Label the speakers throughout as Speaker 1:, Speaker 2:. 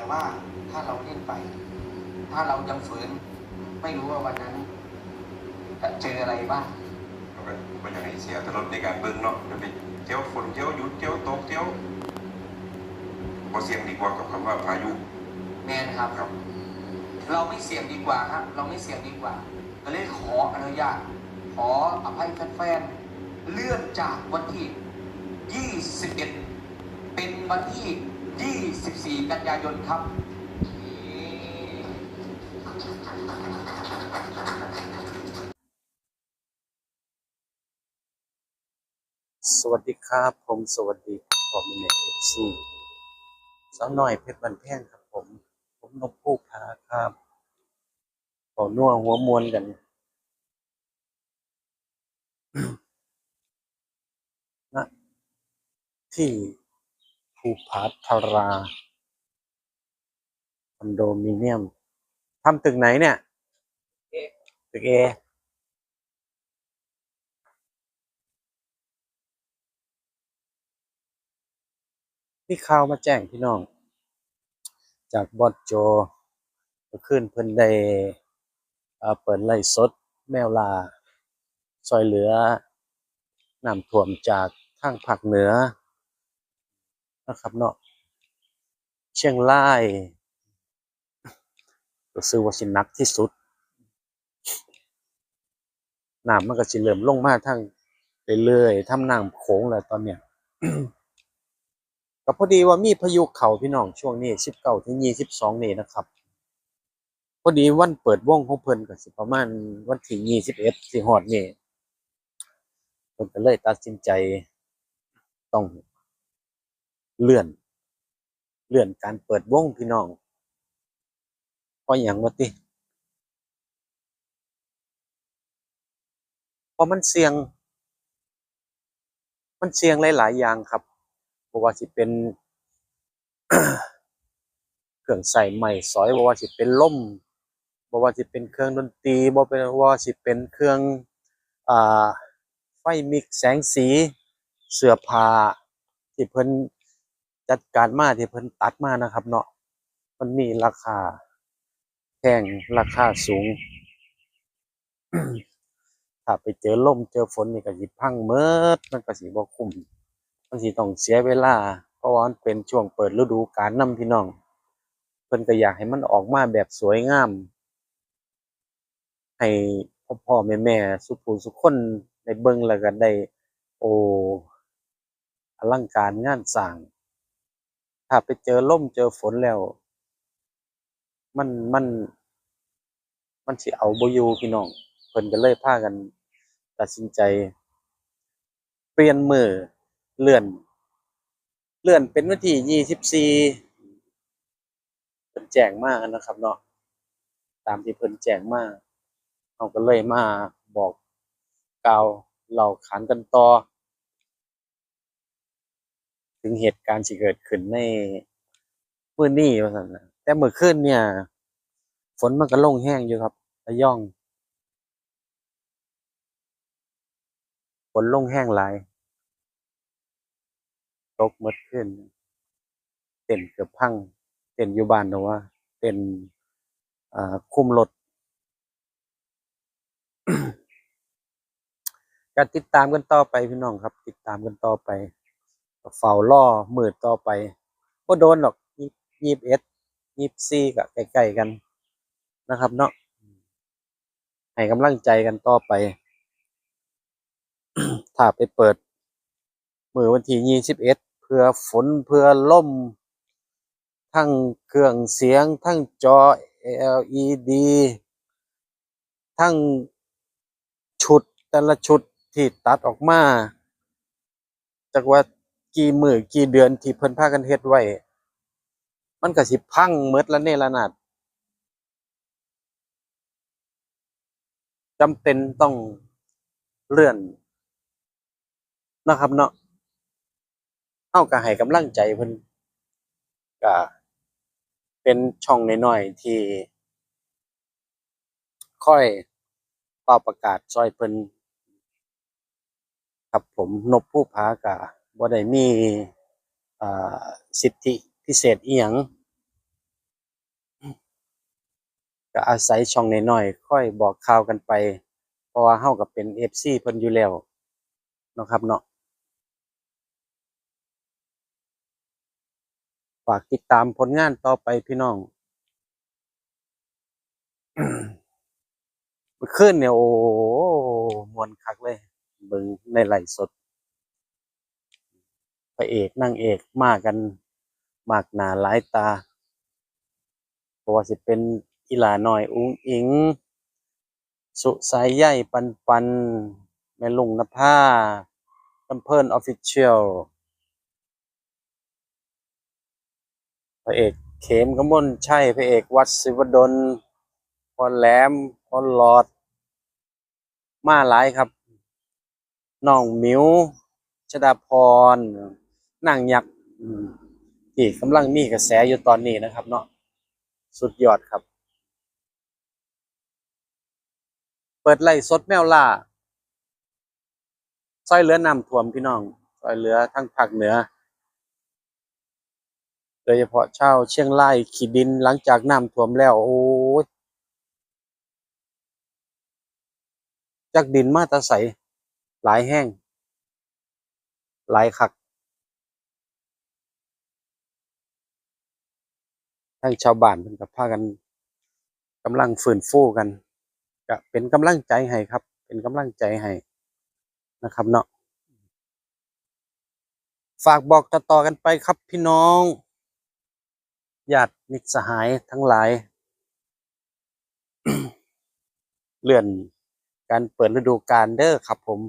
Speaker 1: แต่ว่าถ้าเราเล่นไป ถ้าเรายังฝืน ไม่รู้ว่าวันนั้นจะเจออะไรบ้าง
Speaker 2: ก็ไม่อยากให้เสียถนนในการเบิ่งเนาะจะไปเที่ยวฝนเที่ยวหยุดเที่ยวตกเที่ยวพอเสียงดีกว่ากับคำว่าพายุ
Speaker 1: แมนครับ
Speaker 2: ครับ
Speaker 1: เราไม่เสี่ยงดีกว่าครับเราไม่เสี่ยงดีกว่าก็เลยขออนุญาตขออภัยแฟนๆเลื่อนจากวันที่ 21 เป็นวันที่ 24 กันยายนครับ
Speaker 3: สวัสดีครับผมสวัสดีผมเน็ตเอฟซีสาวน้อยเพชรบันแพงครับผม ผมนกผู้พาครับขอนัวหัวมวนกัน นะ ที่ ภูผาทาราคอนโดมิเนียมทำตึกไหนเนี่ย ตึกเอมีข่าวมาแจ้งพี่น้อง จากบอสโจเมื่อคืนเพิ่นได้เปิดไล่สดแมวลาซอยเหลือน้ำท่วมจากทางภาคเหนือ นะครับเนาะเชียงรายรู้สึกว่าสินักที่สุดน้ำมันก็สิเริ่มลงมาทางเรื่อยๆทำน้ำโขงแล้วตอนเนี้ยก็พอดีว่ามีพายุเข้าพี่น้องช่วงนี้สิบเก้าถึงยี่สิบสองนี่นะครับ พอดีวันเปิดวงของเพิ่นก็สิประมาณวันที่ยี่สิบเอ็ดสิฮอดนี่เพิ่นก็เลยตัดสินใจต้อง เลื่อน เลื่อนการเปิดวงพี่น้องเพราะหยังวะติเพราะมันเสี่ยง มันเสี่ยงหลายๆอย่างครับบ่ว่าสิเป็นเครื่องใส่ไม้สอยบ่ว่าสิเป็นล่มบ่ว่าสิเป็นเครื่องดนตรีบ่เป็นว่าสิเป็นเครื่องอ่าไฟมิกแสงสีเสื้อผ้าที่เพิ่น จัดการมาที่เพิ่นตัดมานะครับ เนาะมันมีราคาแพงราคาสูง ถ้าไปเจอลมเจอฝนนี่ก็สิพังเมิดมันก็สิบ่คุ้มมันสิต้องเสียเวลา เพราะว่ามันเป็นช่วงเปิดฤดูกาลนำพี่น้องเพิ่นก็อยากให้มันออกมาแบบสวยงาม ให้พ่อพ่อแม่แม่สุผู้สุคนได้เบิ่งแล้วก็ได้ โอ้อลังการงานสร้าง ถ้าไปเจอล่มเจอฝนแล้ว มันมัน มันสิเอาบอยู่พี่น้องเพิ่นก็เลยพากัน ตัดสินใจ เปลี่ยนมือเลื่อน เลื่อนเป็นวันที่ยี่สิบสี่เพิ่นแจ้งมากนะครับเนาะตามที่เพิ่นแจ้งมากเราก็เลยมาบอกกล่าวเล่าขานกันต่อ ถึงเหตุการณ์ที่เกิดขึ้นในมื้อนี้ว่าซั่นนะแต่เมื่อคืนเนี่ย ฝนมันก็ลงแห้งอยู่ครับระยองฝนลงแห้งหลายตกหมดขึ้น เต็นเกือบพัง เต็นอยู่บ้านนะว่าเต็นคุมรถการติดตามกันต่อไปพี่น้องครับ ติดตามกันต่อไป เฝ้าล่อมืดต่อไปก็โดนหรอกยี่สิบเอ็ดยี่สิบสี่ก็ใกล้ๆกันนะครับเนาะให้กำลังใจกันต่อไป ถ้าไปเปิด มือวันที่ยี่สิบเอ็ดเพื่อฝนเพื่อล่ม ทั้งเครื่องเสียง ทั้งจอ LED ทั้งชุดแต่ละชุดที่ตัดออกมาจากว่า กี่มือกี่เดือนที่เพิ่นพากันเฮ็ดไว้ มันก็สิพังหมดละเนระนาดจำเป็นต้องเลื่อนนะครับเนาะเฮาก็ให้กำลังใจเพิ่นก็เป็นช่องน้อยๆที่ ค่อยเป่าประกาศซอยเพิ่นครับผมนบผู้ผากะ บ่ได้มีสิทธิพิเศษอีหยังก็อาศัยช่องน้อยๆค่อยบอกข่าวกันไป เพราะว่าเฮาก็เป็น FC เพิ่นอยู่แล้วเนาะครับเนาะฝากติดตามผลงานต่อไปพี่น้องเมื่อคืนเนี่ยโอ้มวนคักเลย เบิ่งในไหลสด ระเอกนางเอกมากันมากหนาหลายตาเพราะว่าสิเป็นอีหลาน้อยอุ้งอิง สุสายใยปันปันแม่ลุงนภาลำเพิ่นออฟฟิเชียลพระเอกเขมกมลชัยพระเอกวัดศิวดลพรแหลมพรหลอด มาหลายครับน้องมิวชดาพร นางยักษ์ที่กำลังมีกระแสอยู่ตอนนี้นะครับ เนาะสุดยอดครับ เปิดไล่สดแมวล่าซอยเหลือน้ำท่วมพี่น้องซอยเหลือทั้งภาคเหนือ โดยเฉพาะชาวเชียงรายขีดินหลังจากน้ำท่วมแล้วโอ้ยจากดินมาตะใสหลายแห้งหลายคัก ทั้งชาวบ้านเพิ่นก็พากันกำลังฟื้นฟูกันก็เป็นกำลังใจให้ครับ เป็นกำลังใจให้นะครับเนาะฝากบอกต่อๆกันไปครับพี่น้องญาติมิตรสหายทั้งหลาย เลื่อนการเปิดฤดูกาลเด้อครับผม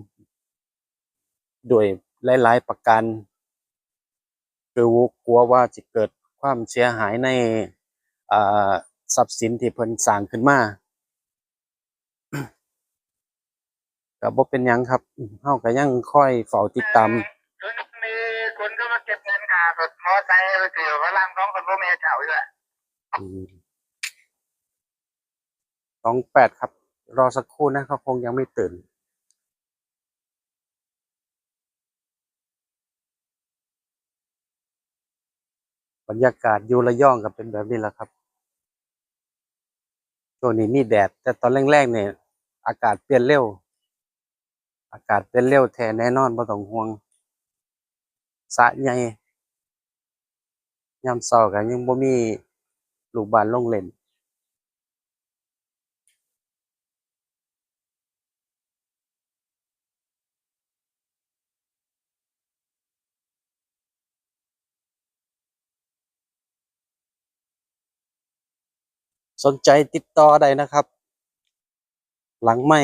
Speaker 3: โดยหลาย ๆ ประการคือกลัวว่าจะเกิด ความเสียหายในอ่าทรัพย์สินที่เพิ่นสร้างขึ้นมาก็บ่เป็นหยังครับเฮาก็ยังคอยเฝ้าติดตาม
Speaker 4: จนมีคนก็มาเก็บเงินค่ารถมอไซค์ไปถือพลังของคนพ่อแม่เจ้าอยู่แหละ
Speaker 3: สองแปดครับ รอสักครู่นะเขาคงยังไม่ตื่น รรยากาศอยู่ระยองก็เป็นแบบนี้แหละครับช่วงนี้มีแดดแต่ตอนแรกๆเนี่ย อากาศเปลี่ยนเร็ว อากาศเปลี่ยนเร็วแท้แน่นอนบ่ต้องห่วงสะใหญ่ยามเช้าก็ยังบ่มีลูกบ้านลงเล่น สนใจติดต่อได้นะครับ หลังไม่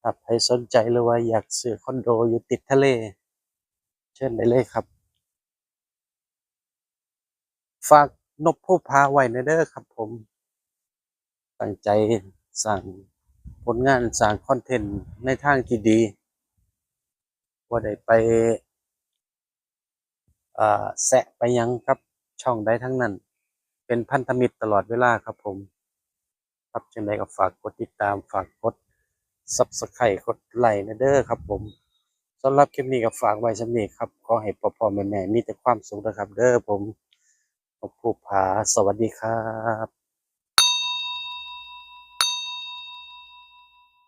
Speaker 3: ถ้าใครสนใจหรือว่าอยากซื้อคอนโดอยู่ติดทะเล เชิญได้เลยครับ ฝากนบผู้พาไว้ในเด้อครับผม ตั้งใจสร้างผลงานสร้างคอนเทนต์ในทางที่ดีว่าได้ไปอ่าแสะไปยังครับ ช่องใดทั้งนั้น เป็นพันธมิตรตลอดเวลาครับผม ครับจังไดก็ฝากกดติดตามฝากกด Subscribe กดไลค์นะเด้อครับผมสำหรับคลิปนี้ก็ฝากไว้สำนี้ครับขอให้พ่อพ่อแม่แม่มีแต่ความสุขนะครับ เด้อผมขอบผู้ผาสวัสดีครับ